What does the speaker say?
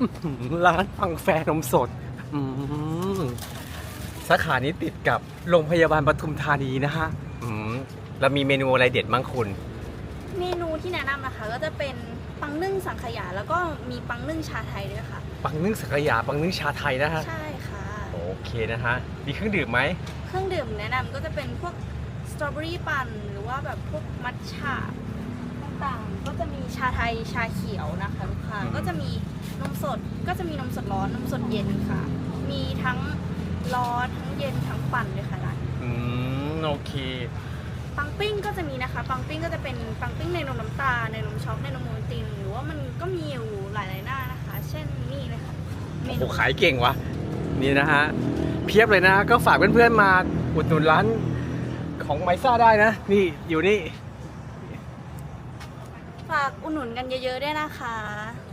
อื้อหือร้านฟังแฟนมสดอืมสาขานี้ติดกับโรงพยาบาลปทุมธานีนะฮะอืมแล้วมีเมนูอะไรเด็ดบ้างคุณ เมนูที่แนะนำนะคะก็จะเป็นปังนึ่งสังขยาแล้วก็มีปังนึ่งชาไทยด้วยค่ะ ปังนึ่งสังขยาปังนึ่งชาไทยนะฮะ ใช่ค่ะ โอเคนะฮะ มีเครื่องดื่มไหม เครื่องดื่มแนะนำก็จะเป็นพวกสตรอเบอรี่ปั่นหรือว่าแบบพวกมัทฉะต่างๆ ก็จะมีชาไทยชาเขียวนะคะลูกค้าอืมก็จะมีนมสด ก็จะมีนมสดร้อนนมสดเย็นค่ะ มีทั้งร้อนทั้งเย็นทั้งปั่นเลยค่ะร้านอืมโอเค ปังปิ้งก็จะมีนะคะปังปิ้งก็จะเป็นปังปิ้งในนมน้ำตาลในนมช็อกในนมโมตินหรือว่ามันก็มีอยู่หลายๆหน้านะคะ เช่นนี่เลยค่ะเมโอ้นูโหขายเก่งวะนี่นะฮะ เพียบเลยนะฮะก็ฝากเพื่อนๆมาอุดหนุนร้านของไมซ่าได้นะ นี่อยู่นี่ ฝากอุดหนุนกันเยอะๆด้วยนะคะโ